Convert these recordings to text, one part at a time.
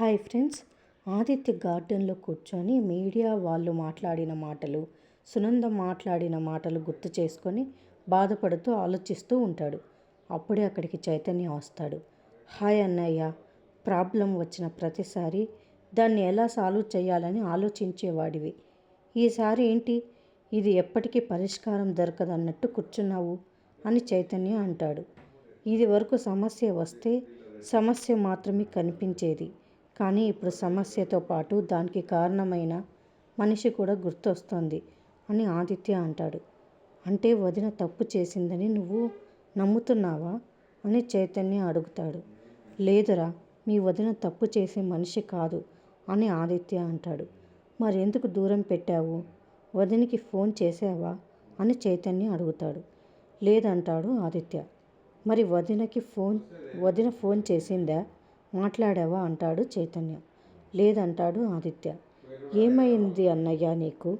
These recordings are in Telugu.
Hi friends. ఆదిత్య గార్డెన్లో కూర్చొని మీడియా వాళ్ళు మాట్లాడిన మాటలు సునంద మాట్లాడిన మాటలు గుర్తు చేసుకొని బాధపడుతూ ఆలోచిస్తూ ఉంటాడు. అప్పుడే అక్కడికి చైతన్య వస్తాడు. హాయ్ అన్నయ్య ప్రాబ్లం వచ్చిన ప్రతిసారి దాన్ని ఎలా సాల్వ్ చేయాలని ఆలోచించేవాడివి. ఈసారి ఏంటి? ఇది ఎప్పటికీ పరిష్కారం దొరకదన్నట్టు కూర్చున్నావు అని చైతన్య అంటాడు. ఇది వరకు సమస్య వస్తే సమస్య మాత్రమే కనిపించేది. కానీ ఇప్పుడు సమస్యతో పాటు దానికి కారణమైన మనిషి కూడా గుర్తొస్తోంది అని ఆదిత్య అంటాడు. అంటే వదిన తప్పు చేసిందని నువ్వు నమ్ముతున్నావా? అని చైతన్య అడుగుతాడు. లేదురా మీ వదిన తప్పు చేసే మనిషి కాదు అని ఆదిత్య అంటాడు. మరెందుకు దూరం పెట్టావు? వదినికి ఫోన్ చేసావా? అని చైతన్య అడుగుతాడు. లేదంటాడు ఆదిత్య. మరి వదినకి ఫోన్ వదిన ఫోన్ చేసిందా? మాట్లాడావా? అంటాడు చైతన్య. లేదంటాడు ఆదిత్య. ఏమైంది అన్నయ్య నీకు?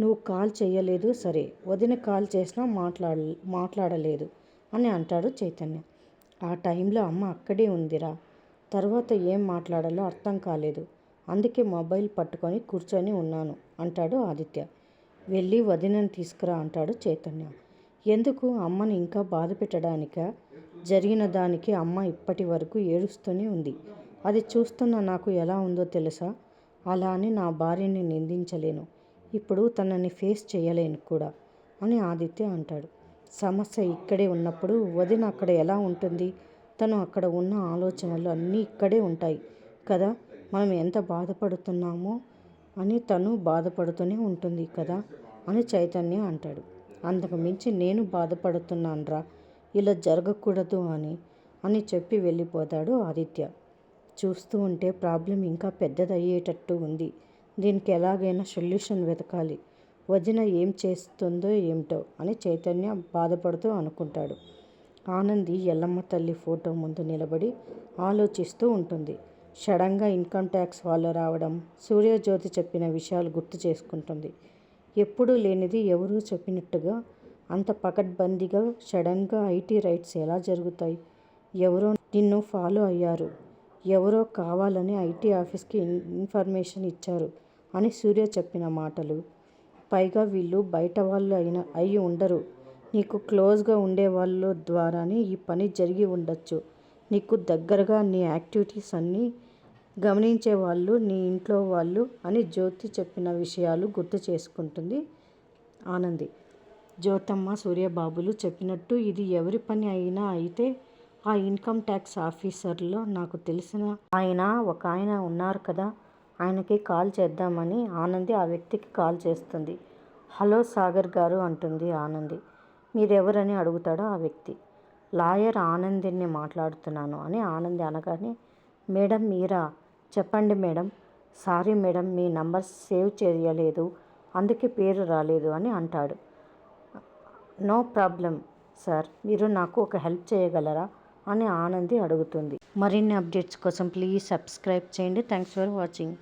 నువ్వు కాల్ చేయలేదు సరే వదిన కాల్ చేసినా మాట్లాడ మాట్లాడలేదు అని అంటాడు చైతన్య. ఆ టైంలో అమ్మ అక్కడే ఉందిరా. తర్వాత ఏం మాట్లాడాలో అర్థం కాలేదు. అందుకే మొబైల్ పట్టుకొని కూర్చొని ఉన్నాను అంటాడు ఆదిత్య. వెళ్ళి వదినని తీసుకురా అంటాడు చైతన్య. ఎందుకు? అమ్మని ఇంకా బాధ పెట్టడానిక? జరిగిన దానికి అమ్మ ఇప్పటి వరకు ఏడుస్తూనే ఉంది. అది చూస్తున్న నాకు ఎలా ఉందో తెలుసా? అలా అని నా భార్యని నిందించలేను. ఇప్పుడు తనని ఫేస్ చేయలేను కూడా అని ఆదిత్య అంటాడు. సమస్య ఇక్కడే ఉన్నప్పుడు వదిన అక్కడ ఎలా ఉంటుంది? తను అక్కడ ఉన్న ఆలోచనలు అన్నీ ఇక్కడే ఉంటాయి కదా? మనం ఎంత బాధపడుతున్నామో అని తను బాధపడుతూనే ఉంటుంది కదా అని చైతన్య అంటాడు. అంతకు మించి నేను బాధపడుతున్నాన్రా. ఇలా జరగకూడదు అని అని చెప్పి వెళ్ళిపోతాడు ఆదిత్య. చూస్తూ ఉంటే ప్రాబ్లం ఇంకా పెద్దదయ్యేటట్టు ఉంది. దీనికి ఎలాగైనా సొల్యూషన్ వెతకాలి. వదిన ఏం చేస్తుందో ఏమిటో అని చైతన్య బాధపడుతూ అనుకుంటాడు. ఆనంది ఎల్లమ్మ తల్లి ఫోటో ముందు నిలబడి ఆలోచిస్తూ ఉంటుంది. సడన్గా ఇన్కమ్ ట్యాక్స్ వాళ్ళు రావడం సూర్యజ్యోతి చెప్పిన విషయాలు గుర్తు చేసుకుంటుంది. ఎప్పుడూ లేనిది ఎవరూ చెప్పినట్టుగా అంత పకడ్బందీగా సడన్గా ఐటీ రైట్స్ ఎలా జరుగుతాయి? ఎవరో నిన్ను ఫాలో అయ్యారు. ఎవరో కావాలని ఐటీ ఆఫీస్కి ఇన్ఫర్మేషన్ ఇచ్చారు అని సూర్య చెప్పిన మాటలు. పైగా వీళ్ళు బయట వాళ్ళు అయిన అయి ఉండరు. నీకు క్లోజ్గా ఉండే వాళ్ళ ద్వారానే ఈ పని జరిగి ఉండొచ్చు. నీకు దగ్గరగా నీ యాక్టివిటీస్ అన్నీ గమనించే వాళ్ళు నీ ఇంట్లో వాళ్ళు అని జ్యోతి చెప్పిన విషయాలు గుర్తు చేసుకుంటుంది ఆనంది. జ్యోతమ్మ సూర్యబాబులు చెప్పినట్టు ఇది ఎవరి పని అయినా అయితే ఆ ఇన్కమ్ ట్యాక్స్ ఆఫీసర్లో నాకు తెలిసిన ఆయన ఒక ఆయన ఉన్నారు కదా ఆయనకి కాల్ చేద్దామని ఆనంది ఆ వ్యక్తికి కాల్ చేస్తుంది. హలో సాగర్ గారు అంటుంది ఆనంది. మీరెవరని అడుగుతాడో ఆ వ్యక్తి. లాయర్ ఆనందిని మాట్లాడుతున్నాను అని ఆనంది అనగానే మేడం మీరా? చెప్పండి మేడం. సారీ మేడం మీ నంబర్ సేవ్ చేయలేదు అందుకే పేరు రాలేదు అని అంటాడు. No problem sir. మీరు నాకు ఒక హెల్ప్ చేయగలరా? అని ఆనంది అడుగుతుంది. మరిన్ని అప్డేట్స్ కోసం ప్లీజ్ సబ్స్క్రైబ్ చేయండి. Thanks for watching.